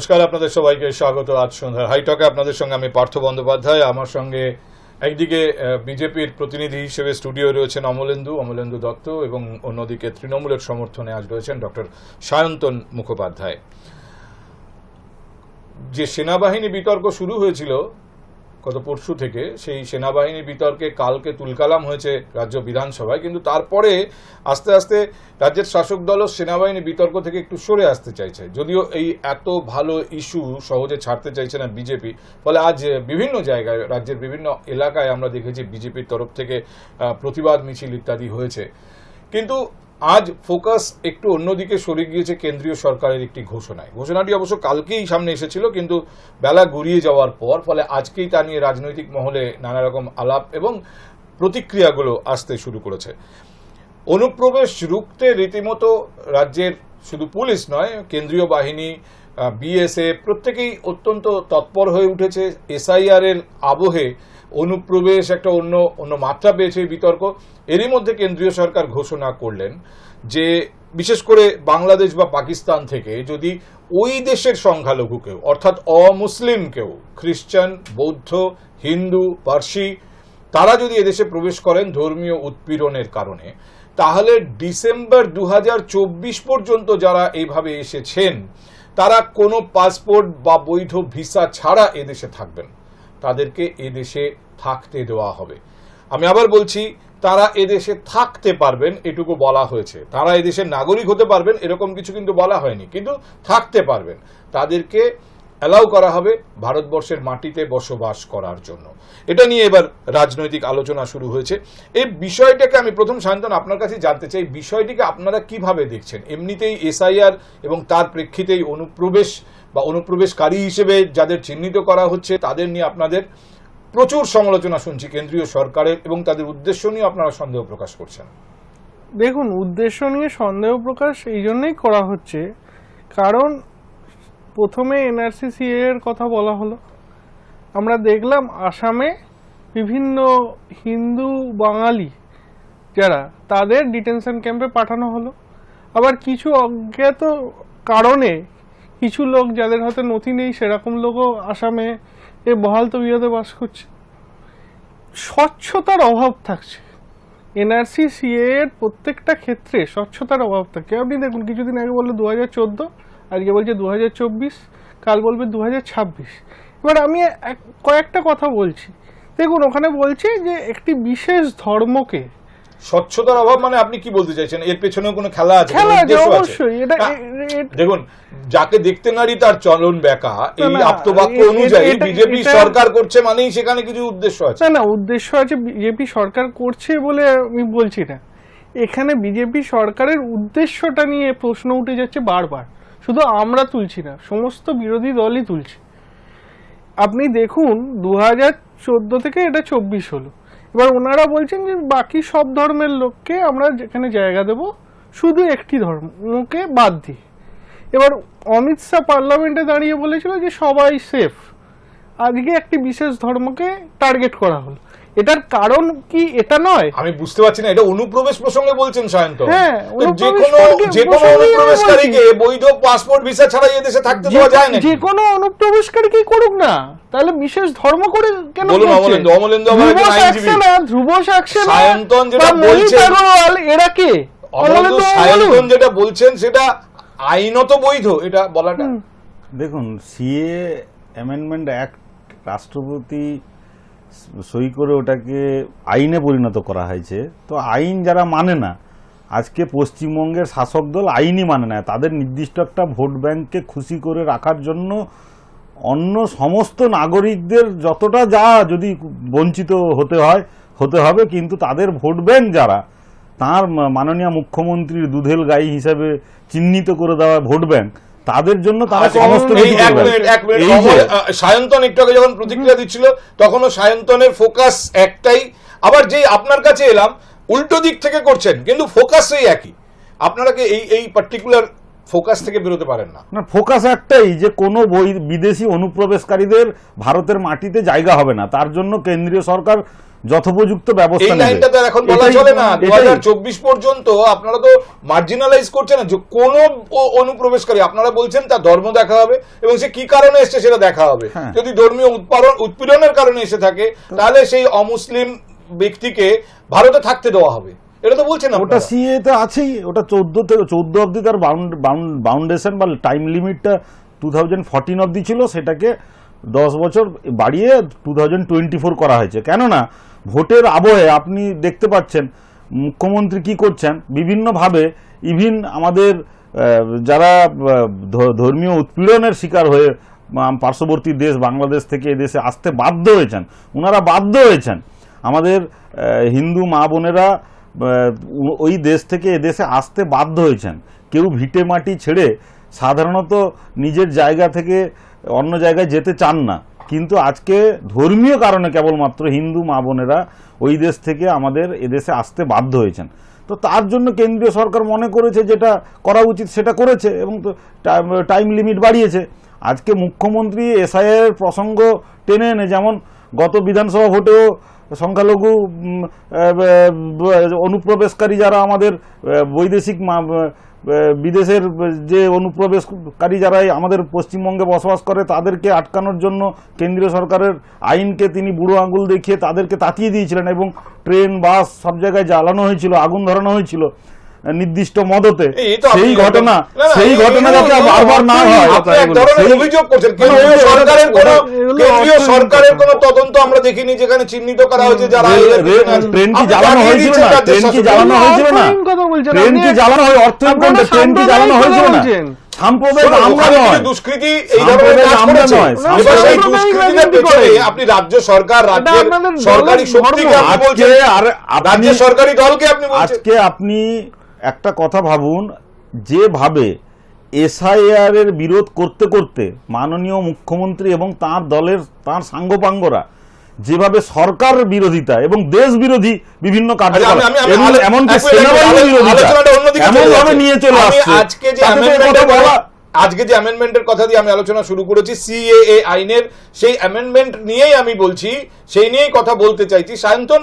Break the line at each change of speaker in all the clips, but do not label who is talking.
নমস্কার, আপনাদের সবাইকে স্বাগত আজ সন্ধ্যার হাইটকে আপনাদের সঙ্গে আমি পার্থ বন্দ্যোপাধ্যায়। আমার সঙ্গে একদিকে বিজেপির প্রতিনিধি হিসেবে স্টুডিও রয়েছেন অমলেন্দু অমলেন্দু দত্ত এবং অন্যদিকে তৃণমূলের সমর্থনে আজ রয়েছেন ডক্টর সায়ন্তন মুখোপাধ্যায়। যে সেনাবাহিনী বিতর্ক শুরু হয়েছিল গত পরশু থেকে সেই সেনাবাহিনী বিতর্কে কালকে তুলকালাম হয়েছে রাজ্য বিধানসভায়, কিন্তু তারপরে আস্তে আস্তে রাজ্যের শাসক দলও সেনাবাহিনী বিতর্ক থেকে একটু সরে আসতে চাইছে। যদিও এই এত ভালো ইস্যু সহজে ছাড়তে চাইছে না বিজেপি, ফলে আজ বিভিন্ন জায়গায়, রাজ্যের বিভিন্ন এলাকায় আমরা দেখেছি বিজেপির তরফ থেকে প্রতিবাদ মিছিল ইত্যাদি হয়েছে। কিন্তু আজ ফোকাস একটু অন্যদিকে সরে গিয়েছে কেন্দ্রীয় সরকারের একটি ঘোষণায়। ঘোষণাটি অবশ্য কালকেই সামনে এসেছিল, কিন্তু বেলা গড়িয়ে যাওয়ার পর, ফলে আজকেই তা নিয়ে রাজনৈতিক মহলে নানা রকম আলাপ এবং প্রতিক্রিয়াগুলো আসতে শুরু করেছে। অনুপ্রবেশ রুখতে রীতিমতো রাজ্যের শুধু পুলিশ নয়, কেন্দ্রীয় বাহিনী বিএসএফ প্রত্যেকেই অত্যন্ত তৎপর হয়ে উঠেছে। এসআইআর এর আবহে অনুপ্রবেশ, একটা অন্য অন্য মাত্রা পেয়েছে বিতর্ক। এরই মধ্যে কেন্দ্রীয় সরকার ঘোষণা করলেন যে, বিশেষ করে বাংলাদেশ বা পাকিস্তান থেকে যদি ওই দেশের সংখ্যালঘু কেউ অর্থাৎ অমুসলিম কেউ খ্রিস্টান, বৌদ্ধ, হিন্দু, পার্সি, তারা যদি এদেশে প্রবেশ করেন ধর্মীয় উৎপীড়নের কারণে, তাহলে ডিসেম্বর দু হাজার চব্বিশ পর্যন্ত যারা এইভাবে এসেছেন, তারা কোনো পাসপোর্ট বা বৈধ ভিসা ছাড়া এদেশে থাকবেন। তাদেরকে এদেশে থাকতে দেওয়া হবে। আমি আবার বলছি, তারা এদেশে থাকতে পারবেন, এটুকু বলা হয়েছে। তারা এদেশের নাগরিক হতে পারবেন, এরকম কিছু কিন্তু বলা হয়নি, কিন্তু থাকতে পারবেন। তাদেরকে অ্যালাউ করা হবে ভারতবর্ষের মাটিতে বসবাস করার জন্য। এটা নিয়ে এবার রাজনৈতিক আলোচনা শুরু হয়েছে। এই বিষয়টাকে আমি প্রথম সায়ন্তন আপনার কাছে জানতে চাই, বিষয়টিকে আপনারা কীভাবে দেখছেন? এমনিতেই এসআইআর এবং তার প্রেক্ষিতেই অনুপ্রবেশ বা অনুপ্রবেশকারী হিসেবে যাদের চিহ্নিত করা হচ্ছে, তাদের নিয়ে আপনাদের প্রচুর সমালোচনা শুনছি কেন্দ্রীয় সরকারের এবং তাদের উদ্দেশ্য নিয়ে আপনারা সন্দেহ প্রকাশ করছেন।
দেখুন, উদ্দেশ্য নিয়ে সন্দেহ প্রকাশ এই জন্যই করা হচ্ছে, কারণ প্রথমে এনআরসি এর কথা বলা হলো। আমরা দেখলাম আসামে বিভিন্ন হিন্দু, বাঙালি যারা তাদের ডিটেনশন ক্যাম্পে পাঠানো হলো। আবার কিছু অজ্ঞাত কারণে কিছু লোক যাদের হাতে নথি নেই, সেরকম লোকও আসামে এ বহাল তবিয়তে বাস করছে। স্বচ্ছতার অভাব থাকছে। এনআরসি সিএ এর প্রত্যেকটা ক্ষেত্রে স্বচ্ছতার অভাব থাকে আপনি দেখুন, কিছুদিন আগে বলল দু হাজার চোদ্দ, আজকে বলছে দু হাজার চব্বিশ, কাল বলবে দু হাজার ছাব্বিশ। এবার আমি কয়েকটা কথা বলছি। দেখুন, ওখানে বলছে যে একটি বিশেষ ধর্মকে
স্বচ্ছতার অভাব মানে আপনি কি বলতে চাইছেন? এর পেছনেও কোনো খেলা আছে? দেখুন যাকে দেখতে নারী তার চলন বেকা এই আপ্তবাক্য অনুযায়ী বিজেপি সরকার করছে মানেই সেখানে কিছু উদ্দেশ্য আছে।
না না উদ্দেশ্য আছে বিজেপি সরকার করছে বলে আমি বলছি না। এখানে বিজেপি সরকারের উদ্দেশ্যটা নিয়ে প্রশ্ন উঠে যাচ্ছে বারবার। শুধু আমরা তুলছি না সমস্ত বিরোধী দলই তুলছে। আপনি দেখুন দু হাজার চোদ্দ থেকে এটা চব্বিশ হলো। এবার ওনারা বলছেন যে বাকি সব ধর্মের লোককে আমরা যেখানে জায়গা দেব, শুধু একটি ধর্মকে বাদ দিয়ে। এবার অমিত শাহ পার্লামেন্টে দাঁড়িয়ে বলেছিল যে সবাই সেফ আজকে একটি বিশেষ ধর্মকে টার্গেট করা হলো। এটার কারণ কি এটা নয়?
আমি বুঝতে পারছি না এটা অনুপ্রবেশ প্রসঙ্গে বলছেন সায়ন্ত।
হ্যাঁ,
যে কোনো যে কোনো অনুপ্রবেশকারীকে বৈধ পাসপোর্ট ভিসা ছাড়া এই দেশে থাকতে দেওয়া যায় না
যে কোনো অনুপ্রবেশকারী কি করুক না। তাহলে বিশেষ ধর্ম করে কেন
বলুন? অমলেন্দু, অমলেন্দু আমার
ধ্রুব
একজন আইনজীবী।
সাক্সেনা, ধ্রুব সাক্সেনা
সায়ন্তন যেটা বলছেন-
এরা কে?
অমলেন্দু
অমলেন্দু
সায়ন্তন যেটা বলছেন সেটা আইনত বৈধ এটা বলাটা।
দেখুন সিএ অ্যামেন্ডমেন্ট অ্যাক্ট রাষ্ট্রপতি সই করে ওটাকে আইনে পরিণত করা হয়েছে। তো আইন যারা মানে না, আজকে পশ্চিমবঙ্গের শাসক দল আইনই মানে না। তাদের নির্দিষ্ট একটা ভোট ব্যাংককে খুশি করে রাখার জন্য অন্য সমস্ত নাগরিকদের যতটা যা যদি বঞ্চিত হতে হয়, হতে হবে, কিন্তু তাদের ভোট ব্যাংক যারা, তার মাননীয় মুখ্যমন্ত্রীর দুধেল গাই হিসাবে চিহ্নিত করে দেওয়া ভোট ব্যাংক তাদের জন্য তারা সমস্ত
এই এক মিনিট এক মিনিট
এই যে
অমল, আহ, সায়ন্তন একটু আগে যখন প্রতিক্রিয়া দিচ্ছিল তখনও সায়ন্তনের ফোকাস একটাই। আবার যেই আপনার কাছে এলাম উল্টো দিক থেকে করছেন কিন্তু ফোকাস সেই একই। আপনারা কি এই এই পার্টিকুলার ফোকাস থেকে বেরোতে পারেন না।
না ফোকাস একটাই যে কোনো বই বিদেশি অনুপ্রবেশকারীদের ভারতের মাটিতে জায়গা হবে না। তার জন্য কেন্দ্রীয় সরকার যথোপযুক্ত ব্যবস্থা নেবে।
লাইনটা তো এখন বলা চলে না। দু
এটাই-
পর্যন্ত আপনারা তো মার্জিনালাইজ করছেন যে কোন অনুপ্রবেশকারী আপনারা বলছেন তার ধর্ম দেখা হবে এবং সে কি কারণে এসছে সেটা দেখা হবে।
হ্যাঁ।
যদি ধর্মীয় উৎপাদন উৎপীড়নের কারণে এসে থাকে তাহলে সেই অমুসলিম ব্যক্তিকে ভারতে থাকতে দেওয়া হবে। এটা তো বলছেন
ওটা সিএ তে আছেই ওটা চোদ্দ থেকে চোদ্দ অব্দি তার বাউন্ডেশন বা টাইম লিমিটটা টু থাউজেন্ড ফোরটিন অব্দি ছিল সেটাকে দশ বছর বাড়িয়ে টু থাউজেন্ড টোয়েন্টি ফোর করা হয়েছে। কেননা ভোটের আবহে আপনি দেখতে পাচ্ছেন মুখ্যমন্ত্রী কি করছেন বিভিন্নভাবে ইভিন আমাদের যারা ধর্মীয় উৎপীড়নের শিকার হয়ে পার্শ্ববর্তী দেশ বাংলাদেশ থেকে এদেশে আসতে বাধ্য হয়েছেন ওনারা বাধ্য হয়েছেন। আমাদের হিন্দু মা বোনেরা ওই দেশ থেকে এদেশে আসতে বাধ্য হয়েছেন। কেউ ভিটে মাটি ছেড়ে সাধারণত নিজের জায়গা থেকে অন্য জায়গায় যেতে চান না। কিন্তু আজকে ধর্মীয় কারণে কেবলমাত্র হিন্দু, মা বোনেরা ওই দেশ থেকে আমাদের এদেশে আসতে বাধ্য হয়েছেন। তো তার জন্য কেন্দ্রীয় সরকার মনে করেছে যেটা করা উচিত সেটা করেছে এবং তো টাইম লিমিট বাড়িয়েছে। আজকে মুখ্যমন্ত্রী এসআইয়ের প্রসঙ্গ টেনে এনে যেমন গত বিধানসভা ভোটেও সংখ্যালঘু অনুপ্রবেশকারী যারা আমাদের বৈদেশিক বিদেশের যে অনুপ্রবেশকারী যারা আমাদের পশ্চিমবঙ্গে বসবাস করে, তাদেরকে আটকানোর জন্য কেন্দ্রীয় সরকারের আইনকে তিনি বুড়ো আঙুল দেখিয়ে তাদেরকে তাতিয়ে দিয়েছিলেন এবং ট্রেন, বাস সব জায়গায় জ্বালানো হয়েছিল, আগুন ধরানো হয়েছিল। নির্দিষ্ট মদতে।
এই তো আপনি
সেই ঘটনা সেই ঘটনা যাতে বারবার না হয়।
অভিযোগ করছেন সরকারের কোন কেন্দ্রীয় সরকারের
কথা।
তদন্ত আমরা দেখিনি যেখানে চিহ্নিত করা হয়েছে যারা।
ট্রেন কি জ্বালানো হয়েছিল না।
রাজ্যের
ট্রেন কি জ্বালানো হয়েছিল না।
অর্থহীন
ট্রেন কি জ্বালানো হয় অর্থহীন
আপনারা
ট্রেন কি জ্বালানো হয়েছিল না। সাম্প্রদায়িক আমরা নয়।
কিছু এই ধরনের কাজ
আমরা নয়,
এবার সেই
রাজনীতি
পেছনে আপনি রাজ্য সরকার রাজ্যের সরকারি শক্তিকে আপনি বলছেন।
আর আপনি
সরকারি দলকে আপনি বলছেন।
আজকে আপনি একটা কথা ভাবুন যেভাবে এসআইআর এর বিরোধ করতে করতে মাননীয় মুখ্যমন্ত্রী এবং তার দলের তার সাঙ্গপাঙ্গরা যেভাবে সরকার বিরোধিতা এবং দেশ বিরোধী বিভিন্ন কার্যকলাপ
আচ্ছা,
এমনকি সেনাবাহিনী বিরোধিতা এমনভাবে নিয়ে চলে আসছে।
আজকে যে অ্যামেন্ডমেন্টের কথা দিয়ে আমি আলোচনা শুরু করেছি সিএএ আইনের, সেই অ্যামেন্ডমেন্ট নিয়েই আমি বলছি, সেই নিয়েই কথা বলতে চাইছি। সায়ন্তন,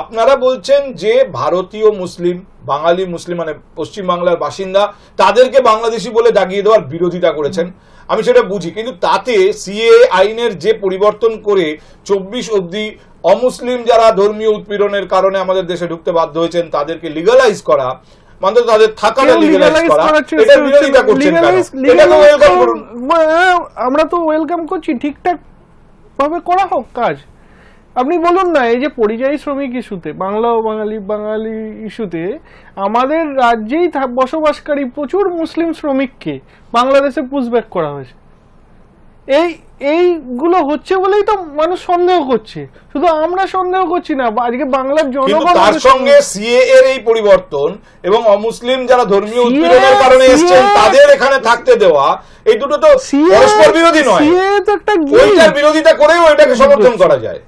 আপনারা বলছেন যে ভারতীয় মুসলিম, বাঙালি মুসলিম মানে পশ্চিম বাংলার বাসিন্দা, তাদেরকে বাংলাদেশি বলে দাগিয়ে দেওয়ার বিরোধিতা করেছেন। আমি সেটা বুঝি, কিন্তু তাতে সিএ আইনের যে পরিবর্তন করে চব্বিশ অবধি অমুসলিম যারা ধর্মীয় উৎপীড়নের কারণে আমাদের দেশে ঢুকতে বাধ্য হয়েছেন, তাদেরকে লিগালাইজ করা মানে তাদের থাকাটা লিগালাইজ করা। এটা বিরোধিতা করছেন কেন?
Legalize-
ওয়েলকাম করুন।
হ্যাঁ, আমরা তো ওয়েলকাম করছি। ঠিকঠাক ভাবে করা হোক কাজ। আপনি বলুন না এই যে পরিযায়ী শ্রমিক ইস্যুতে বাংলা ও বাঙালি বাঙালি ইস্যুতে আমাদের রাজ্যেই বসবাসকারী প্রচুর মুসলিম শ্রমিককে বাংলাদেশে পুশব্যাক করা হয়েছে। এই এইগুলো হচ্ছে বলেই তো মানুষ সন্দেহ করছে। শুধু আমরা সন্দেহ করছি না আজকে বাংলার জনগণ
তার সঙ্গে সিএ এর এই পরিবর্তন এবং অমুসলিম যারা ধর্মীয় উৎপীড়নের কারণে এসেছেন তাদের এখানে থাকতে দেওয়া এই দুটো তো পরস্পর বিরোধী নয়।
CA তো একটা
ওইটার বিরোধিতা করেও এটাকে সমর্থন করা যায়।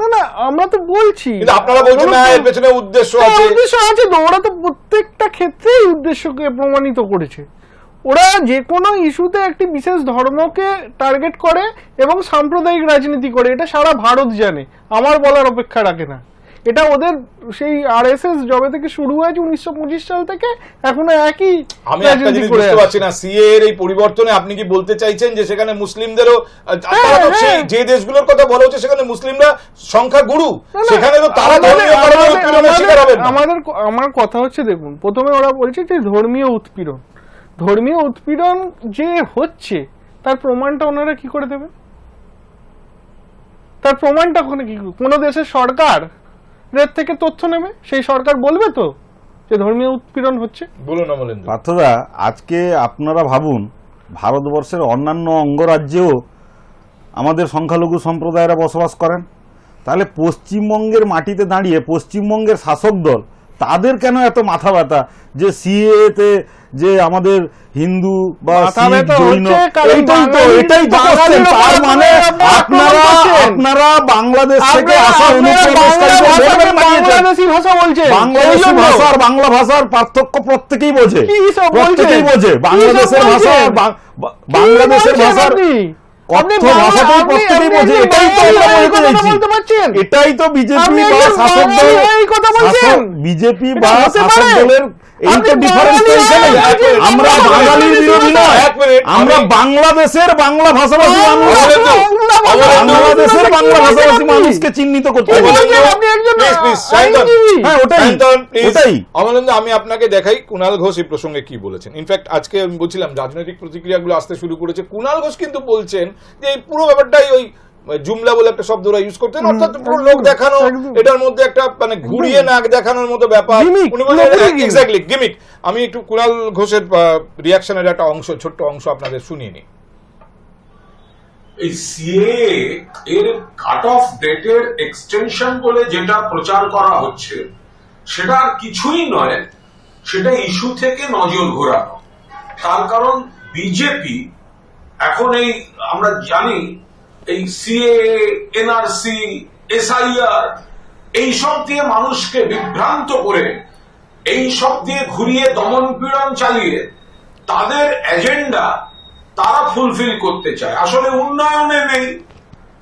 না না আমরা তো বলছি।
আপনারা বলছেন না এর পেছনে উদ্দেশ্য
হ্যাঁ,
আছে।
উদ্দেশ্য আছে তো ওরা তো প্রত্যেকটা ক্ষেত্রেই উদ্দেশ্যকে প্রমাণিত করেছে। ওরা যে কোনো ইস্যুতে একটি বিশেষ ধর্মকে টার্গেট করে এবং সাম্প্রদায়িক রাজনীতি করে এটা সারা ভারত জানে। আমার বলার অপেক্ষা রাখে না। এটা ওদের সেই আর এস এস জবে থেকে শুরু হয়েছে উনিশশো পঁচিশ সাল থেকে এখনও একই
আমি একটা জিনিস বুঝতে পারছি না সিএ এর এই পরিবর্তনে আপনি কি বলতে চাইছেন যে সেখানে মুসলিমদেরও তো
হ্যাঁ।
যে দেশগুলোর কথা বলা হচ্ছে সেখানে মুসলিমরা সংখ্যা গুরু। সেখানে তো তারা ধর্মীয়।
আমাদের আমার কথা হচ্ছে দেখুন প্রথমে ওরা বলছে যে ধর্মীয় উৎপীড়ন। ধর্মীয় উৎপীড়ন যে হচ্ছে তার প্রমাণটা ওনারা কি করে দেবে তার প্রমাণটা ওখানে কি কোনো দেশের সরকার থেকে তথ্য নেবে? সেই সরকার বলবে তো যে ধর্মীয় উৎপীড়ন হচ্ছে।
বলুন অমলেন্দু
পার্থদা আজকে আপনারা ভাবুন ভারতবর্ষের অন্যান্য অঙ্গরাজ্যেও আমাদের সংখ্যালঘু সম্প্রদায়েরা বসবাস করেন। তাহলে পশ্চিমবঙ্গের মাটিতে দাঁড়িয়ে পশ্চিমবঙ্গের শাসক দল তাদের কেন এত মাথা ব্যথা যে সিএতে যে আমাদের হিন্দু বা জৈন এইটাই তো এটাই তো তার মানে
আপনারা
বাংলাদেশ থেকে আসা
বাংলা। বাংলাদেশি ভাষা
বাংলাদেশি ভাষার পার্থক্য প্রত্যেকেই বোঝে। প্রত্যেকেই বোঝে। বাংলাদেশের ভাষা বাংলাদেশের ভাষার এটাই তো বিজেপি বা শাসক দল? বিজেপি বা শাসক দলের এই তো ডিফারেন্স আমরা বিরোধী আমরা
আমি-
বাংলাদেশের বাংলা ভাষাভাষী মানুষ।
অমরেন্দু, অমরেন্দু,
বাংলাদেশের বাংলা ভাষাভাষী মানুষকে চিহ্নিত করতে
কি
হবে।
বলছেন? আপনি একজন?
Please, please, Sayantan.
আইনজীবী।
হ্যাঁ ওটাই। ওটাই।
অমলেন্দু আমি আপনাকে দেখাই কুণাল ঘোষ এই প্রসঙ্গে কি বলেছেন। ইনফ্যাক্ট আজকে আমি বলছিলাম রাজনৈতিক প্রতিক্রিয়াগুলো আসতে শুরু করেছে। কুণাল ঘোষ কিন্তু বলছেন যে এই পুরো ব্যাপারটাই ওই জুমলা বলে একটা শব্দ ওরা ইউজ করতেন অর্থাৎ পুরো লোক দেখানো এটার মধ্যে একটা মানে ঘুরিয়ে নাক দেখানোর মতো ব্যাপার। এক্স্যাক্টলি গিমিক আমি একটু কুণাল ঘোষের রিয়াকশনের একটা অংশ ছোট্ট অংশ আপনাদের শুনিয়ে নিই।
এই সিএ এর কাট অফ ডেটের এক্সটেনশন বলে যেটা প্রচার করা হচ্ছে সেটা আর কিছুই নয়। সেটা ইস্যু থেকে নজর ঘোরানো। তার কারণ বিজেপি এখন এই আমরা জানি এই সিএ এনআরসি এসআইআর এই সব দিয়ে মানুষকে বিভ্রান্ত করে, এই সব দিয়ে ঘুরিয়ে দমন পীড়ন চালিয়ে তাদের এজেন্ডা তারা ফুলফিল করতে চায়। আসলে উন্নয়নে নেই।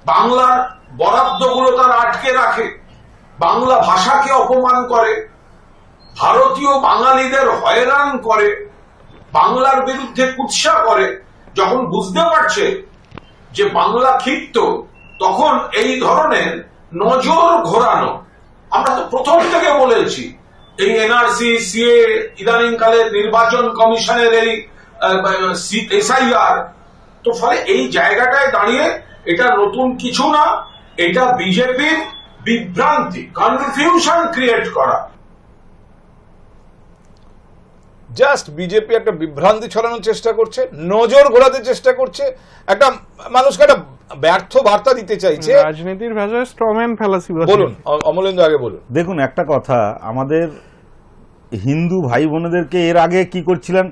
বাংলার বরাদ্দগুলো তারা আটকে রাখে। বাংলা ভাষাকে অপমান করে। ভারতীয় বাঙালিদের হয়রান করে। বাংলার বিরুদ্ধে কুৎসা করে। যখন বুঝতে পারছে যে বাংলা ক্ষিপ্ত, তখন এই ধরনের নজর ঘোরানো, আমরা তো প্রথম থেকে বলেছি, এই এনআরসি সিএ ইদানিংকালের নির্বাচন কমিশনের এই এসআইআর তো ফলে এই জায়গাটায় দাঁড়িয়ে এটা নতুন কিছু না, এটা বিজেপির বিভ্রান্তি কনফিউশন ক্রিয়েট করা।
জাস্ট বিজেপি একটা বিভ্রান্তি ছড়ানোর চেষ্টা করছে নজর ঘোরাতে চেষ্টা করছে। একটা মানুষকে একটা ব্যর্থ বার্তা দিতে চাইছে।
রাজনীতির ভাষায় স্ট্রম্যান ফেলাসি
বলুন অমলেন্দ্র অমলেন্দু আগে বলুন।
দেখুন একটা কথা আমাদের হিন্দু ভাই বোনেদেরকে এর আগে কি করছিলেন?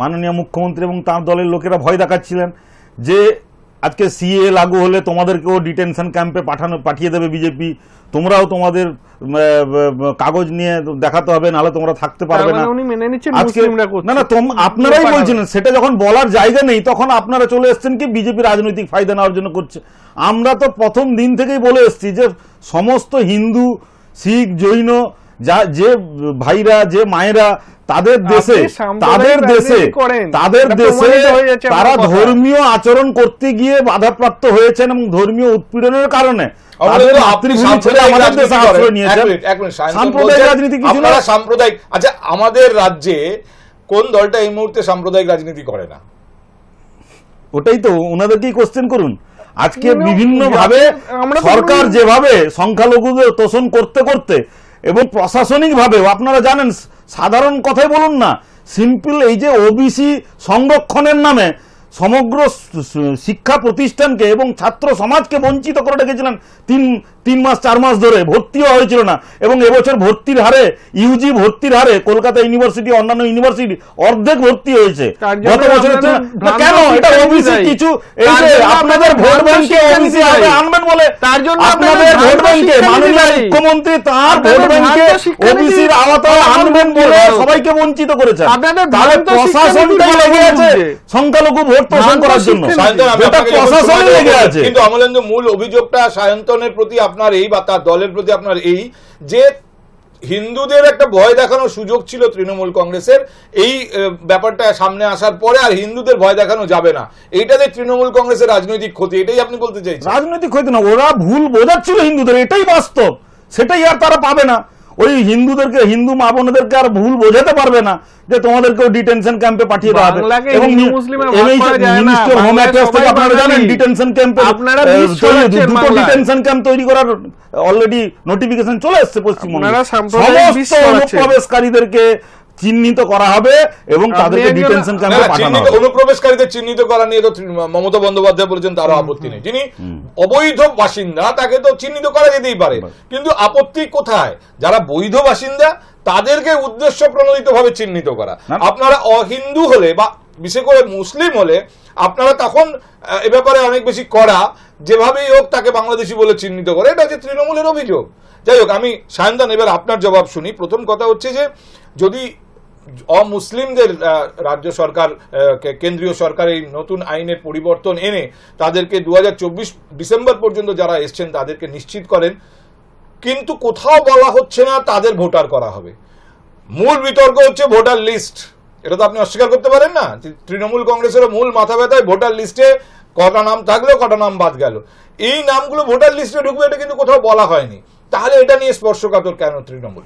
মাননীয় মুখ্যমন্ত্রী এবং তার দলের লোকেরা ভয় দেখাচ্ছিলেন যে আজকে সিএ লাগু হলে তোমাদেরকেও ডিটেনশন ক্যাম্পে পাঠানো পাঠিয়ে দেবে বিজেপি তোমরাও তোমাদের কাগজ নিয়ে দেখাতে হবে নাহলে তোমরা থাকতে পারবে না।
মানে নিচ্ছেন
আজকে না না আপনারাই বলছিলেন সেটা যখন বলার জায়গা নেই তখন আপনারা চলে এসেছেন কি বিজেপি রাজনৈতিক ফায়দা নেওয়ার জন্য করছে। আমরা তো প্রথম দিন থেকেই বলে এসেছি যে সমস্ত হিন্দু শিখ জৈন যা যে ভাইরা যে মায়েরা তাদের দেশে তাদের দেশে তাদের দেশে তারা ধর্মীয় আচরণ করতে গিয়ে বাধাপ্রাপ্ত হয়েছেন এবং ধর্মীয় উৎপীড়নের কারণে।
সাম্প্রদায়িক রাজনীতি
কিছু না
আচ্ছা আমাদের রাজ্যে কোন দলটা এই মুহূর্তে সাম্প্রদায়িক রাজনীতি করে না?
ওটাই তো ওনাদেরকেই কোশ্চেন করুন। আজকে
বিভিন্ন
ভাবে সরকার যেভাবে সংখ্যালঘুদের তোষণ করতে করতে এবং প্রশাসনিকভাবেও, আপনারা জানেন, সাধারণ কথাই বলুন না, সিম্পল এই যে ওবিসি সংরক্ষণের নামে সমগ্র শিক্ষা প্রতিষ্ঠানকে এবং ছাত্র সমাজকে বঞ্চিত করে রেখেছিলেন তিন তিন মাস চার মাস ধরে ভর্তিও হয়েছিল না। এবং এবছর ভর্তির হারে ইউজি ভর্তির হারে কলকাতা ইউনিভার্সিটি অন্যান্য ইউনিভার্সিটি অর্ধেক ভর্তি হয়েছে। গত বছরের কেন? এটা ওবিসি কিছু এই যে আপনাদের ভোট ব্যাংকে ওবিসি
দায়ী।
আনবেন বলে।
তার জন্য
আপনাদের ভোট ব্যাংকে মাননীয় মুখ্যমন্ত্রী তার ভোট ব্যাংকে
শিক্ষানীতি
ওবিসির আওতায় আনবেন বলে সবাইকে বঞ্চিত করেছেন।
আপনাদের
প্রশাসনটাই লেগে আছে।
বলছে।
সংখ্যালগু ভোট তোষণ করার জন্য। প্রশাসনই লেগে আছে।
কিন্তু অমলেন্দু মূল অভিযোগটা সায়ন্তনের প্রতি আপনার এই বা তার দলের প্রতি আপনার এই, যে হিন্দুদের একটা ভয় দেখানোর সুযোগ ছিল তৃণমূল কংগ্রেসের, এই ব্যাপারটা সামনে আসার পরে আর হিন্দুদের ভয় দেখানো যাবে না। এইটা যে তৃণমূল কংগ্রেসের রাজনৈতিক ক্ষতি, এটাই আপনি বলতে চাইছেন?
রাজনৈতিক ক্ষতি না, ওরা ভুল বোঝাচ্ছিল হিন্দুদের, এটাই বাস্তব। সেটাই আর তারা পাবে না। ওই হিন্দুদেরকে হিন্দু মা বোনদেরকে আর ভুল বোঝাতে পারবে না যে তোমাদেরকেও ডিটেনশন ক্যাম্পে পাঠিয়ে দেওয়া হবে এবং। মিনিস্টার হোম অ্যাফেয়ার্স থেকে আপনারা জানেন ডিটেনশন ক্যাম্পে
আপনারা
দুটো ডিটেনশন ক্যাম্প তৈরি করার অলরেডি নোটিফিকেশন চলে এসেছে পশ্চিমবঙ্গে সমস্ত। অনুপ্রবেশকারীদেরকে চিহ্নিত করা হবে এবং তাদেরকে ডিটেনশন ক্যাম্পে পাঠানো হবে।
অনুপ্রবেশকারীদের চিহ্নিত করা নিয়ে তো মমতা বন্দ্যোপাধ্যায় বলেছেন তারও আপত্তি নেই। যিনি অবৈধ বাসিন্দা তাকে তো চিহ্নিত করা যেতেই পারে। কিন্তু আপত্তি কোথায়? যারা বৈধ বাসিন্দা তাদেরকে উদ্দেশ্য প্রণোদিত ভাবে চিহ্নিত করা। আপনারা অহিন্দু হলে বা বিশেষ করে মুসলিম হলে আপনারা তখন এ ব্যাপারে অনেক বেশি করা যেভাবেই হোক তাকে বাংলাদেশি বলে চিহ্নিত করে। এটা হচ্ছে তৃণমূলের অভিযোগ। যাই হোক আমি সায়ন্তান এবার আপনার জবাব শুনি। প্রথম কথা হচ্ছে যে যদি অমুসলিমদের রাজ্য সরকার কেন্দ্রীয় সরকার এই নতুন আইনের পরিবর্তন এনে তাদেরকে দু হাজার চব্বিশ ডিসেম্বর পর্যন্ত যারা এসছেন তাদেরকে নিশ্চিত করেন। কিন্তু কোথাও বলা হচ্ছে না তাদের ভোটার করা হবে। মূল বিতর্ক হচ্ছে ভোটার লিস্ট। এটা তো আপনি অস্বীকার করতে পারেন না তৃণমূল কংগ্রেসের মূল মাথা ব্যথায় ভোটার লিস্টে কটা নাম থাকলেও কটা নাম বাদ গেল। এই নামগুলো ভোটার লিস্টে ঢুকবে, এটা কিন্তু কোথাও বলা হয়নি। তাহলে এটা নিয়ে স্পর্শকাতর কেন তৃণমূল?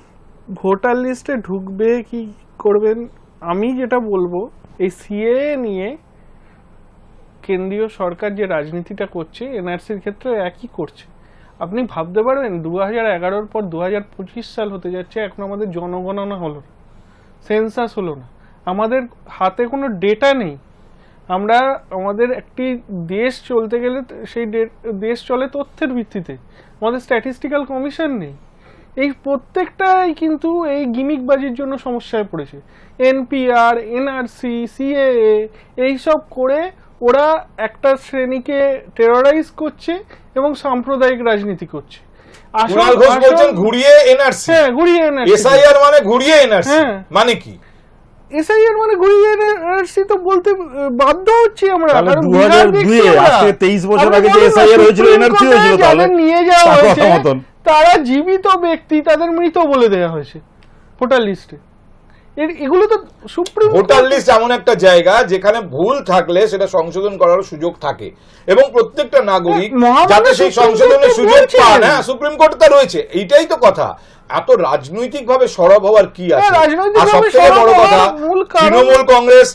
ভোটার লিস্টে ঢুকবে কি করবেন, আমি যেটা বলব, এই সিএ নিয়ে কেন্দ্রীয় সরকার যে রাজনীতিটা করছে এনআরসির ক্ষেত্রে একই করছে। আপনি ভাবতে পারবেন দু হাজার এগারোর পর দু হাজার পঁচিশ সাল হতে যাচ্ছে, এখন আমাদের জনগণনা হলো না, সেন্সাস হলো না। আমাদের হাতে কোনো ডেটা নেই। আমরা, আমাদের একটি দেশ চলতে গেলে সেই দেশ চলে তথ্যের ভিত্তিতে। আমাদের স্ট্যাটিস্টিক্যাল কমিশন নেই। এই প্রত্যেকটাই কিন্তু এই গিমিকবাজির জন্য সমস্যায় পড়েছে। এনপিআর এনআরসি সিএএ এইসব করে ওরা একটা শ্রেণীকে টেরোরাইজ করছে এবং সাম্প্রদায়িক রাজনীতি করছে। আসল-
ঘোষ বলছেন ঘুরিয়ে এনআরসি।
হ্যাঁ ঘুরিয়ে এনআরসি।
এসআইআর মানে ঘুরিয়ে এনআরসি।
হ্যাঁ।
মানে কি?
এসআইআর মানে ঘুরিয়ে এনআরসি তো বলতে বাধ্য হচ্ছি আমরা।
তাহলে
কারণ
2002 এ, আজকে 23 বছর আগে যে
বলুন
হয়েছিল,
সুপ্রিম
হয়েছিল তাহলে?
নিয়ে যাওয়া হয়েছে। তারা জীবিত ব্যক্তি তাদের মৃত বলে দেওয়া হয়েছে। ভোটার লিস্টে। এগুলো তো সুপ্রিম
ভোটার লিস্ট এমন একটা জায়গা যেখানে ভুল থাকলে সেটা সংশোধন করার সুযোগ থাকে। এবং প্রত্যেকটা নাগরিক
হ্যাঁ,
যাতে সেই সংশোধনের সুযোগ পান হ্যাঁ সুপ্রিম কোর্ট তা রয়েছে। এইটাই তো কথা। এত রাজনৈতিক ভাবে সরব হওয়ার কি আছে?
হ্যাঁ,
আর থেকে বড় কথা তৃণমূল কংগ্রেস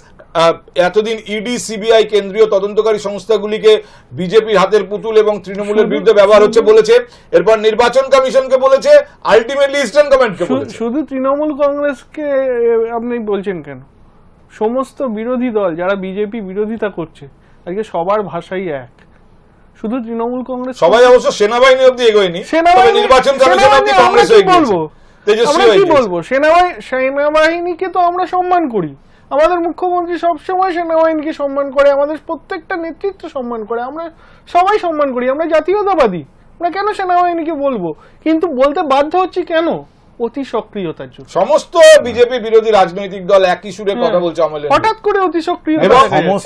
এতদিন ইডি সিবিআই কেন্দ্রীয় তদন্তকারী সংস্থাগুলিকে বিজেপির হাতের পুতুল এবং তৃণমূলের বিরুদ্ধে ব্যবহার হচ্ছে বলেছে। এরপর নির্বাচন কমিশনকে বলেছে আলটিমেটলি ইস্টার্ন কমান্ডকে
শুধু তৃণমূল কংগ্রেসকে আপনি বলছেন কেন? সমস্ত বিরোধী দল যারা বিজেপি বিরোধিতা করছে আজকে সবার ভাষাই এক। শুধু তৃণমূল কংগ্রেস
সবাই অবশ্য সেনাবাহিনী অব্দি এগোয়নি
সেনাবাহিনী
নির্বাচন কমিশন অব্দি কংগ্রেস হয়ে গিয়েছে
বলব?
তেজস্বী
কি বলব? সেনাবাহিনী সেনাবাহিনীকে তো আমরা সম্মান করি। আমাদের মুখ্যমন্ত্রী সবসময় সেনাবাহিনীকে সম্মান করে আমাদের প্রত্যেকটা নেতৃত্ব সম্মান করে আমরা সবাই সম্মান করি আমরা জাতীয়তাবাদী আমরা কেন সেনাবাহিনীকে বলব? কিন্তু বলতে বাধ্য হচ্ছি কেন? অতি সক্রিয়তার জন্য।
সমস্ত বিজেপি বিরোধী রাজনৈতিক দল একই সুরে কথা বলছে আমলে
হঠাৎ করে অতি সক্রিয়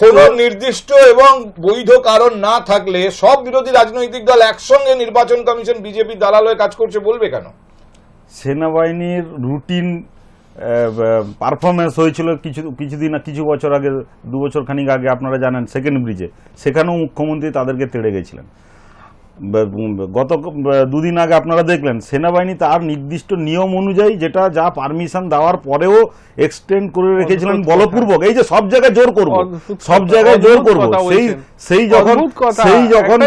কোন নির্দিষ্ট এবং বৈধ কারণ না থাকলে সব বিরোধী রাজনৈতিক দল একসঙ্গে নির্বাচন কমিশন বিজেপি দালাল হয়ে কাজ করছে বলবে কেন?
সেনাবাহিনীর রুটিন পারফরমেন্স হয়েছিল কিছু, কিছুদিন কিছু বছর আগে, দু বছর খানিক আগে আপনারা জানেন সেকেন্ড ব্রিজে সেখানেও মুখ্যমন্ত্রী তাদেরকে তেড়ে গেছিলেন। গত দুদিন আগে আপনারা দেখলেন সেনাবাহিনী তার নির্দিষ্ট নিয়ম অনুযায়ী যেটা যা পারমিশন দেওয়ার পরেও এক্সটেন্ড করে রেখেছিলেন বলপূর্বক। এই যে সব জায়গায় জোর করব সব জায়গায় জোর করব। সেই সেই যখন সেই যখন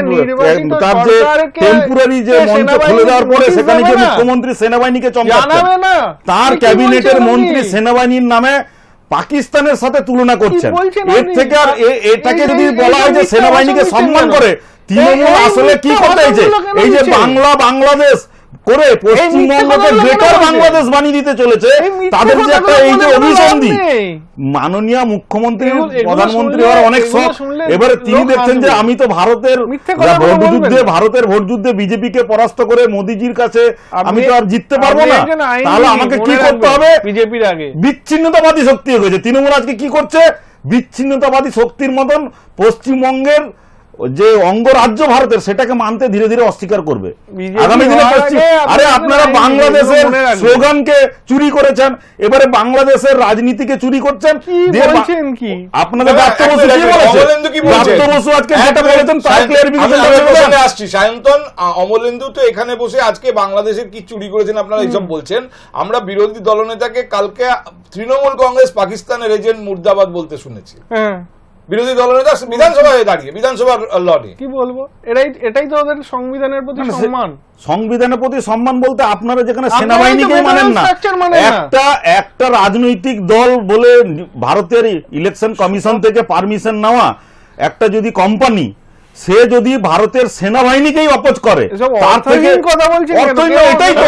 তার যে টেম্পোরারি যে মঞ্চ খুলে দেওয়ার পরে সেখানে গিয়ে মুখ্যমন্ত্রী সেনাবাহিনীকে চমকাচ্ছেন তার ক্যাবিনেটের মন্ত্রী সেনাবাহিনীর নামে পাকিস্তানের সাথে তুলনা করছেন। এর থেকে আর এটাকে যদি বলা হয় যে সেনাবাহিনীকে সম্মান করে? তৃণমূল
এই- এই
আসলে কি
মিথ্যা
করতে চাইছে? এই যে বাংলা বাংলাদেশ করে পশ্চিমবঙ্গকে
বলছে?
বাংলাদেশ বানিয়ে দিতে চলেছে। তাদের যে একটা এই যে অভিসন্ধি। মাননীয় মুখ্যমন্ত্রী প্রধানমন্ত্রী হওয়ার অনেক শখ এবারে তিনি দেখছেন যে আমি তো ভারতের ভোট যুদ্ধে ভারতের ভোট যুদ্ধে বিজেপিকে পরাস্ত করে মোদিজির কাছে আমি তো আর জিততে পারব না। তাহলে আমাকে কি করতে হবে?
বিজেপির আগে।
বিচ্ছিন্নতাবাদী শক্তি হয়ে গেছে। তৃণমূল আজকে কি করছে? বিচ্ছিন্নতাবাদী শক্তির মতন পশ্চিমবঙ্গের যে অঙ্গরাজ্য ভারতের সেটাকে মানতে ধীরে ধীরে অস্বীকার করবে। আগামী দিনে আরে আপনারা বাংলাদেশের। স্লোগানকে চুরি করেছেন এবারে বাংলাদেশের রাজনীতিকে চুরি করছেন
কি বলছেন কি?
আপনাদের
না,
বসু কি
এক মিনিট, অমলেন্দু কি বলছে?
বসু আজকে যেটা বলেছেন তার ক্লিয়ারিফিকেশন
আসছি। সায়ন্তন অমলেন্দু তো এখানে বসে আজকে বাংলাদেশের কি চুরি করেছেন আপনারা এইসব বলছেন। আমরা বিরোধী দলনেতাকে কালকে তৃণমূল কংগ্রেস পাকিস্তানের এজেন্ট মুর্দাবাদ বলতে শুনেছি।
হ্যাঁ।
বিরোধী দলনেতা বিধানসভায় দাঁড়িয়ে বিধানসভার লনে।
কি বলব? এটাই এটাই তো ওদের সংবিধানের প্রতি সম্মান।
সংবিধানের প্রতি সম্মান বলতে আপনারা যেখানে সেনাবাহিনীকে মানেন না। একটা একটা রাজনৈতিক দল বলে ভারতের ইলেকশন কমিশন থেকে পারমিশন নেওয়া একটা যদি কোম্পানি সে যদি ভারতের সেনাবাহিনীকেই অপোজ করে তার থেকে
কথা বলছেন
এটাই তো।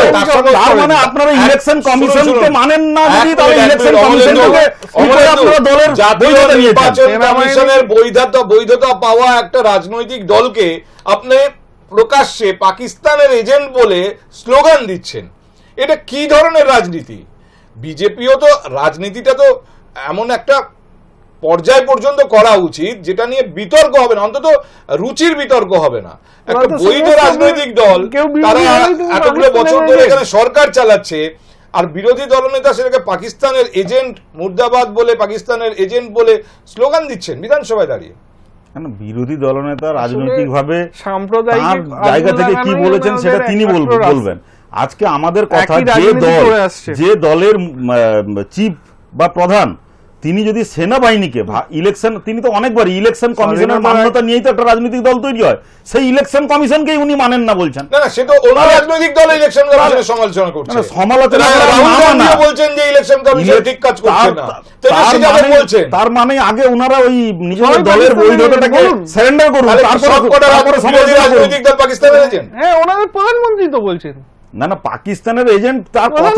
তার
মানে আপনারা ইলেকশন কমিশনকে মানেন না যদি তাহলে ইলেকশন আপনারা দলের বৈধতা নিয়েছেন
কমিশনের বৈধতা বৈধতা পাওয়া একটা রাজনৈতিক দলকে আপনি প্রকাশ্যে পাকিস্তানের এজেন্ট বলে স্লোগান দিচ্ছেন। এটা কি ধরনের রাজনীতি? বিজেপিও তো রাজনীতিটা তো এমন একটা পর্যায় পর্যন্ত করা উচিত যেটা নিয়ে বিতর্ক হবে না অন্তত রুচির বিতর্ক হবে না। একটা বৈধ রাজনৈতিক দল
বিরোধী
তারা এতগুলো বছর ধরে এখানে সরকার চালাচ্ছে আর বিরোধী দলনেতা সেটাকে পাকিস্তানের এজেন্ট মুর্দাবাদ বলে পাকিস্তানের এজেন্ট বলে স্লোগান দিচ্ছেন বিধানসভায় দাঁড়িয়ে।
বিরোধী দলনেতা রাজনৈতিক ভাবে
সাম্প্রদায়িক
জায়গা থেকে কি বলেছেন সেটা তিনি বলবেন আজকে আমাদের কথা যে দল যে দলের চিফ বা প্রধান তিনি যদি সেনাবাহিনীকে ইলেকশন তিনি তো অনেকবার ইলেকশন কমিশনের মান্যতা নিয়েই তো একটা রাজনৈতিক দল তৈরি হয়। সেই ইলেকশন কমিশনকেই উনি মানেন না বলছেন।
না না অন্য রাজনৈতিক দল ইলেকশন কমিশনের সমালোচনা করছে।
সমালোচনা
রা-
করা
রাহুল
না,
গান্ধীও
না।
বলছেন যে ইলেকশন কমিশন ঠিক কাজ করছে
তার-
না।
তার-
তো এটা
তার
সেটা
মানে- তার মানে আগে ওনারা ওই
নিজের
দলের বৈধতাটাকে সারেন্ডার করুন তারপরে।
রাজনৈতিক দল পাকিস্তানের
হ্যাঁ ওনাদের প্রধানমন্ত্রী তো বলছেন।
না না পাকিস্তানের এজেন্ট তার কথা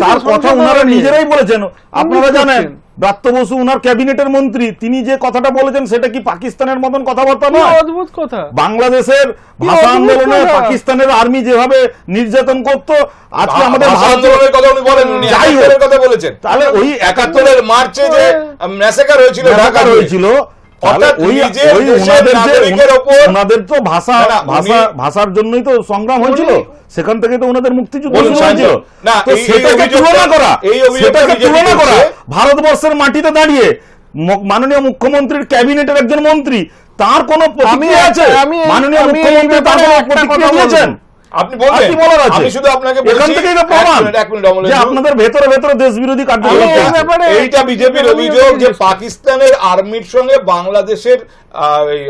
তার কথা ওনারা নিজেরাই বলেছেন। আপনারা। জানেন ব্রাত্য বসু উনার ক্যাবিনেটের মন্ত্রী তিনি যে কথাটা বলেছেন সেটা কি পাকিস্তানের মতন কথাবার্তা নয়?
অদ্ভুত কথা।
বাংলাদেশের ভাষা আন্দোলনে পাকিস্তানের আর্মি যেভাবে নির্যাতন করত আজকে আমাদের
আন্দোলনের কথা উনি বলেন উনি কথা বলেছেন।
তাহলে ওই
একাত্তরের মার্চে যে ম্যাসেকার হয়েছিল ঢাকা
ঢাকা
হয়েছিল
হয়েছিল তাহলে
অর্থাৎ
ওই
নিজের
ওই
দেশের
ওনাদের যে
নাগরিকের ওপর-
ওনাদের তো ভাষা
না, না,
ভাষা ভাষার জন্যই তো সংগ্রাম হয়েছিল। সেখান থেকে তো ওনাদের মুক্তিযুদ্ধ হয়েছিল। তো
এই- এই
সেটাকে তুলনা করা। সেটাকে তুলনা করা। ভারতবর্ষের মাটিতে দাঁড়িয়ে মাননীয় মুখ্যমন্ত্রীর ক্যাবিনেটের একজন মন্ত্রী তার কোনো প্রতিক্রিয়া আছে? মাননীয় মুখ্যমন্ত্রী তার কোনো প্রতিক্রিয়া
কথা
দিয়েছেন।
আপনি বলবেন?
আর কি বলার আছে?
আমি শুধু আপনাকে
এখান
বলছি
থেকেই তো
এক
প্রমাণ
মিনিট, এক মিনিট
যে
অমলেন্দু।
আপনাদের ভেতরে ভেতরে দেশ বিরোধী কার্যকলাপ চলছে।
এইটা বিজেপির অভিযোগ যে পাকিস্তানের আর্মির সঙ্গে বাংলাদেশের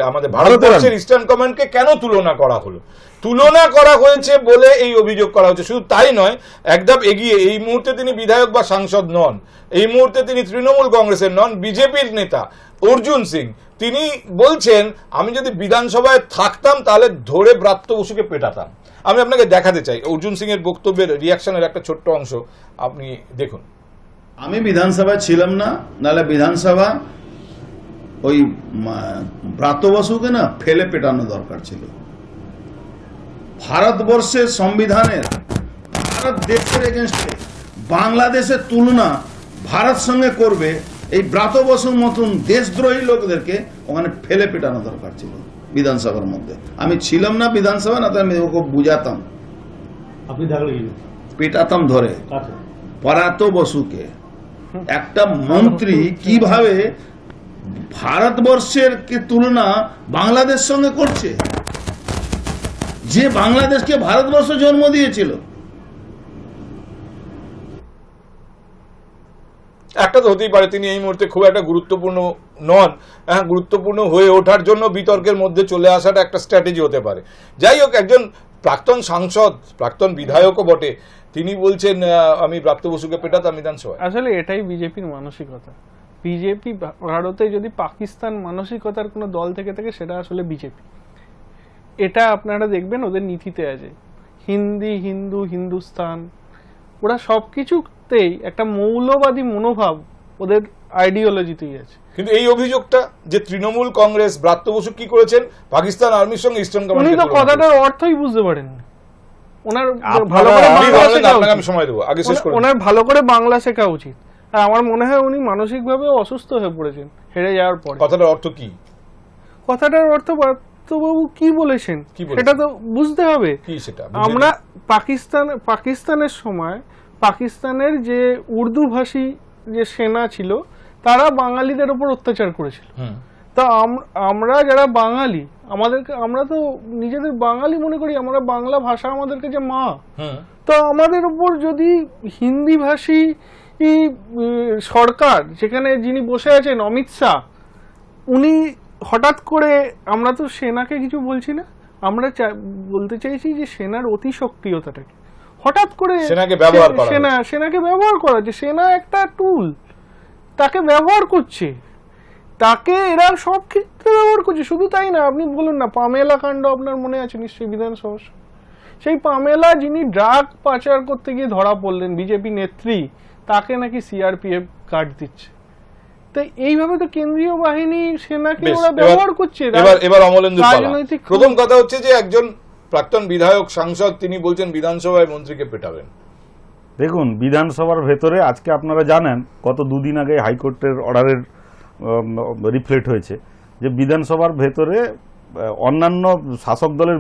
আমাদের ভারতবর্ষের ইস্টার্ন কমান্ডকে কেন তুলনা করা হলো? তুলনা করা হয়েছে বলে এই অভিযোগ করা হচ্ছে। শুধু তাই নয় একদম এগিয়ে এই মুহূর্তে তিনি বিধায়ক বা সাংসদ নন। এই মুহূর্তে তিনি তৃণমূল কংগ্রেসের নন বিজেপির নেতা অর্জুন সিং। তিনি বলছেন আমি যদি বিধানসভায় থাকতাম তাহলে ধরে ব্রাত্য বসুকে পেটাতাম। আমি আপনাকে দেখাতে চাই। অর্জুন সিং এর বক্তব্যের রিয়াকশনের একটা ছোট্ট অংশ। আপনি দেখুন।
আমি বিধানসভায় ছিলাম না, নাহলে বিধানসভা ওই ব্রাত্য বসুকে না ফেলে পেটানো দরকার ছিল। ভারতবর্ষের সংবিধানের, ভারত দেশের এগেনস্টে বাংলাদেশের তুলনা ভারত সঙ্গে করবে, এই ব্রাত বসুর মতন দেশদ্রোহী লোকদেরকে ওখানে ফেলে পেটানো দরকার ছিল। বিধানসভার মধ্যে। আমি ছিলাম না বিধানসভা না তো আমি ওকে বুঝাতাম। পেটাতাম ধরে। পরাত বসুকে। একটা মন্ত্রী কীভাবে ভারতবর্ষের কে তুলনা বাংলাদেশ সঙ্গে করছে? যে বাংলাদেশকে ভারতবর্ষ জন্ম দিয়েছিল।
একটা তো হতেই পারে তিনি এই মুহূর্তে খুব একটা গুরুত্বপূর্ণ নন। হ্যাঁ গুরুত্বপূর্ণ হয়ে ওঠার জন্য বিতর্কের মধ্যে চলে আসাটা একটা স্ট্র্যাটেজি হতে পারে। যাই হোক, একজন প্রাক্তন সাংসদ, প্রাক্তন বিধায়কও বটে। তিনি বলছেন আমি প্রাপ্ত বসুকে পেটাতাম বিধানসভায়।
আসলে এটাই বিজেপির মানসিকতা। বিজেপি ভারতে যদি পাকিস্তান মানসিকতার কোনো দল থেকে থাকে, সেটা আসলে বিজেপি। এটা আপনারা দেখবেন, ওদের নীতিতে আছে। হিন্দি, হিন্দু, হিন্দুস্তান ওরা সব কিছুতেই একটা মৌলবাদী মনোভাব ওদের আইডিওলজিতেই আছে।
কিন্তু এই অভিযোগটা যে তৃণমূল কংগ্রেস ব্রাত্য বসু কি করেছেন? পাকিস্তান আর্মির সঙ্গে ইস্টার্ন
উনি তো কথাটার অর্থই বুঝতে পারেননি। ওনার ভালো করে বাংলা
আমি সময় দেবো আগে শেষ
ওনার-
করুন।
ওনার ভালো করে বাংলা শেখা উচিত। আর আমার মনে হয় উনি মানসিকভাবে অসুস্থ হয়ে পড়েছেন হেরে যাওয়ার পরে।
কথাটার অর্থ কি?
কথাটার অর্থ পার্থবাবু কি বলেছেন?
কি বলেছেন?
সেটা তো বুঝতে হবে।
সেটা?
আমরা পাকিস্তান পাকিস্তানের সময় পাকিস্তানের যে উর্দু ভাষী যে সেনা ছিল তারা বাঙালিদের উপর অত্যাচার করেছিল। তা আম- আমরা যারা বাঙালি আমাদেরকে আমরা তো নিজেদের বাঙালি মনে করি আমরা বাংলা ভাষা আমাদেরকে যে মা। তো আমাদের উপর যদি হিন্দি ভাষী সরকার যেখানে যিনি বসে আছেন অমিত শাহ উনি হঠাৎ করে আমরা তো সেনাকে কিছু বলছি না আমরা বলতে চাইছি যে সেনার অতি সক্রিয়তাটাকে হঠাৎ করে
সেনাকে ব্যবহার করা
সেনা সেনাকে ব্যবহার করা যে সেনা একটা টুল তাকে ব্যবহার করছে। তাকে এরা সব ক্ষেত্রে ব্যবহার করছে শুধু তাই না আপনি বলুন না পামেলা কাণ্ড আপনার মনে আছে নিশ্চয়ই বিধানসভা সেই পামেলা যিনি ড্রাগ পাচার করতে গিয়ে ধরা পড়লেন বিজেপি নেত্রী তাকে নাকি সিআরপিএফ কার্ড দিচ্ছে। তো এইভাবে তো কেন্দ্রীয় বাহিনী সেনাকে ওরা ব্যবহার করছে
এবার এবার অমলেন্দু প্রথম কথা হচ্ছে যে একজন প্রাক্তন বিধায়ক সাংসদ তিনি বলছেন বিধানসভায় মন্ত্রীকে পেটাবেন।
দেখুন বিধানসভার ভেতরে আজকে আপনারা জানেন গত দুদিন আগে হাইকোর্টের অর্ডারের রিফ্লেক্ট হয়েছে যে বিধানসভার ভেতরে অন্যান্য শাসক দলের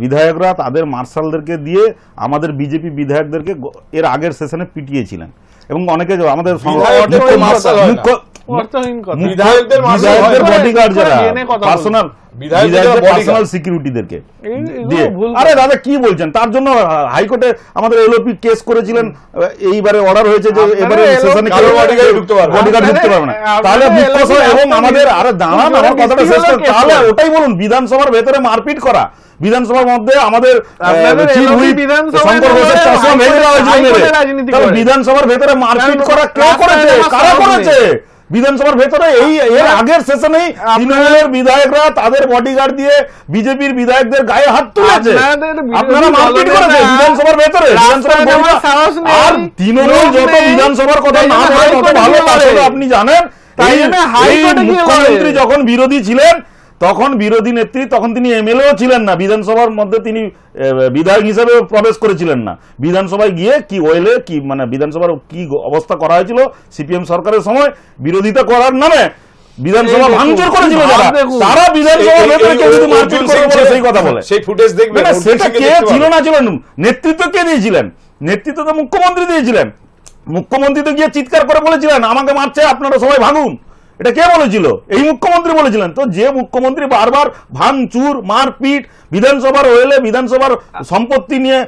বিধায়করা তাদের মার্শালদেরকে দিয়ে আমাদের বিজেপি বিধায়কদেরকে এর আগের সেশনে পিটিয়েছিলেন। এবং অনেকে আমাদের
বিধায়কদের
মুখ্য-। বডিগার্ড যারা। পার্সোনাল। পার্সোনাল সিকিউরিটিদেরকে
এই- এগুলো
দিয়ে
ভুল
আরে দাদা কি বলছেন? তার জন্য হাইকোর্টে আমাদের এলওপি কেস করেছিলেন এইবারে অর্ডার হয়েছে যে এবারে সেশনে
কারও bodyguard ঢুকতে পারবে না।
বডিগার্ড ঢুকতে পারবে না। তাহলে
আপনারা
মুখ্য
LOP
সভা এবং আমাদের আরে দাঁড়ান আমার কথাটা শেষ
ব্যক্তিগত
করুন
case
তাহলে ওটাই বলুন বিধানসভার ভেতরে মারপিট করা। বিধানসভার মধ্যে আমাদের। বিধানসভার ভেতরে মারপিট করা কে করেছে? কারা করেছে? বিধানসভার ভেতরে এই এর আগের সেশনেই তৃণমূলের বিধায়করা তাদের বডিগার্ড দিয়ে বিজেপির বিধায়কদের গায়ে হাত তুলেছে। আপনারা মারপিট করেছে বিধানসভার ভেতরে। আর তৃণমূল যত বিধানসভার কথা না বলে তত ভালো আপনি জানেন।
তাই জন্য
মুখ্যমন্ত্রী যখন বিরোধী ছিলেন তখন বিরোধী নেত্রী তখন তিনি এমএলএও ছিলেন না। বিধানসভার মধ্যে তিনি বিধায়ক হিসেবে প্রবেশ করেছিলেন না। বিধানসভায় গিয়ে কি ওয়েলে কি মানে বিধানসভার কি অবস্থা করা হয়েছিল সিপিএম সরকারের সময় বিরোধিতা করার নামে বিধানসভা
এই দেখুন,
ভাঙচুর করেছিল যারা। তারা বিধানসভার ভেতরে কেউ যদি মারপিট করে বলে সেই কথা বলে।
সেই ফুটেজ দেখবেন
সেটা
সিংকে
কে ছিল না ছিল নেতৃত্ব কে দিয়েছিলেন? নেতৃত্ব তো মুখ্যমন্ত্রী দিয়েছিলেন। মুখ্যমন্ত্রী তো গিয়ে চিৎকার করে বলেছিলেন আমাকে মারছে আপনারা সবাই ভাগুন। এটা কে বলেছিল? এই মুখ্যমন্ত্রী বলেছিলেন। তো যে মুখ্যমন্ত্রী বারবার ভাঙচুর মারপিট বিধানসভার ওয়েলে বিধানসভার সম্পত্তি নিয়ে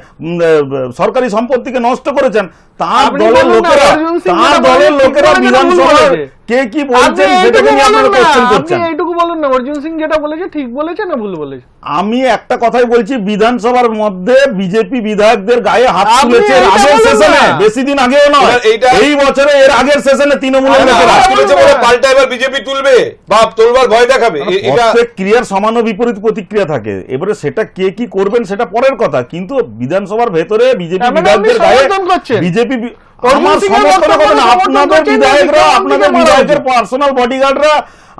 সরকারি সম্পত্তিকে নষ্ট করেছেন তার দলের লোকেরা তার দলের লোকেরা
ঠিক
কে কি বলছেন সেটাকে
এইটুকু
নিয়ে আপনারা কোশ্চেন
আপনি এইটুকু বলুন না অর্জুন সিং যেটা বলেছে ঠিক বলেছে না ভুল বলেছে?
আমি একটা কথাই বলছি বিধানসভার মধ্যে বিজেপি বিধায়কদের গায়ে হাত তুলেছে আগের সেশনে বেশি দিন আগেও নয়।
এবার
এই বছরে এর আগের সেশনে তৃণমূলের লোকেরা
আওয়াজ তুলেছে বলে পাল্টা এবার বিজেপি তুলবে। বা তোলবার ভয় দেখাবে। এটা
ক্রিয়ার সমান ও বিপরীত প্রতিক্রিয়া থাকে। এবারে সেটা কে কি করবেন সেটা পরের কথা। কিন্তু বিধানসভার ভেতরে বিজেপি
মানে
বিধায়কদের গায়ে বিজেপি আমার সমর্থন
বক্তব্য
করবেন আপনাদের বিধায়করা আপনাদের বিধায়কের পার্সোনাল বডিগার্ডরা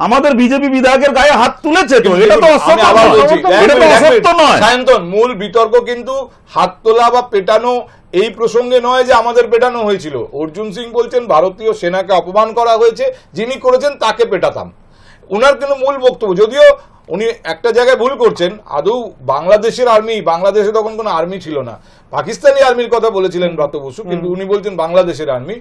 আমাদের বিজেপি বিধায়কের গায়ে হাত তুলেছে তো এটা তো অসত্য নয়। এটা তো অসত্য নয়।
সায়ন্তন মূল বিতর্ক কিন্তু হাত তোলা বা পেটানো এই প্রসঙ্গে নয় যে আমাদের পেটানো হয়েছিল। অর্জুন সিং বলছেন ভারতীয় সেনাকে অপমান করা হয়েছে যিনি করেছেন তাকে পেটাতাম। ওনার কিন্তু মূল বক্তব্য। যদিও উনি একটা জায়গায় ভুল করছেন। আদৌ বাংলাদেশের আর্মি বাংলাদেশে তখন কোনো আর্মি ছিল না। পাকিস্তানি আর্মির কথা বলেছিলেন ব্রত বসু কিন্তু উনি বলছেন বাংলাদেশের আর্মি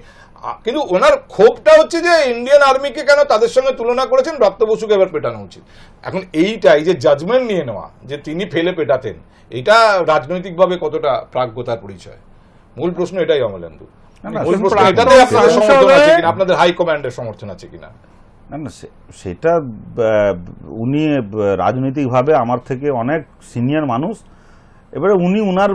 কিন্তু ওনার ক্ষোভটা হচ্ছে যে ইন্ডিয়ান আর্মিকে কেন তাদের সঙ্গে তুলনা করেছেন? ব্রাত্য বসুকে এবার পেটানো উচিত। এখন এইটাই যে জাজমেন্ট নিয়ে নেওয়া যে তিনি ফেলে পেটাতেন এটা রাজনৈতিকভাবে কতটা প্রাজ্ঞতার পরিচয়? মূল প্রশ্ন এটাই অমলেন্দু।
না, না,
মূল প্রশ্ন এটাতে আপনাদের সমর্থন আছে কিনা? আপনাদের হাই সমর্থন আছে কিনা?
না না সে- সেটা উনি রাজনৈতিকভাবে আমার থেকে অনেক সিনিয়র মানুষ। এবারে উনি উনার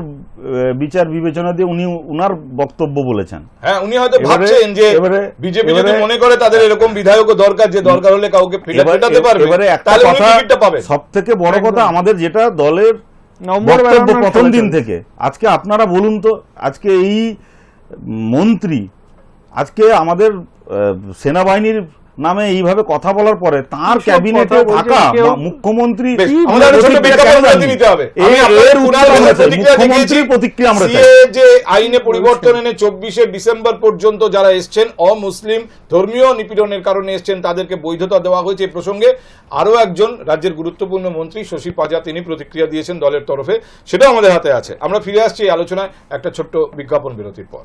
বিচার বিবেচনা দিয়ে উনি উনার বক্তব্য বলেছেন।
হ্যাঁ উনি হয়তো ভাবছেন যে
এবারে-
বিজেপি যদি মনে করে তাদের এরকম বিধায়কও দরকার যে দরকার হলে কাউকে ফেলে
এবার-
পারবে
এবারে একটা কথা
টিকিটটা পাবেন।
সব থেকে বড় কথা আমাদের যেটা দলের
নম্বর
বক্তব্য প্রথম দিন থেকে। আজকে আপনারা বলুন তো আজকে এই মন্ত্রী আজকে আমাদের সেনাবাহিনীর নামে এইভাবে কথা বলার পরে তার ক্যাবিনেটে থাকা মুখ্যমন্ত্রী প্রতিক্রিয়া আমরা
যে আইনে পরিবর্তন এনে চব্বিশে ডিসেম্বর পর্যন্ত যারা এসছেন অমুসলিম ধর্মীয় নিপীড়নের কারণে এসছেন তাদেরকে বৈধতা দেওয়া হয়েছে এই প্রসঙ্গে। আরও একজন রাজ্যের গুরুত্বপূর্ণ মন্ত্রী শশী পাজা তিনি প্রতিক্রিয়া দিয়েছেন দলের তরফে। সেটাও আমাদের হাতে আছে। আমরা ফিরে আসছি এই আলোচনায় একটা ছোট্ট বিজ্ঞাপন বিরতির পর।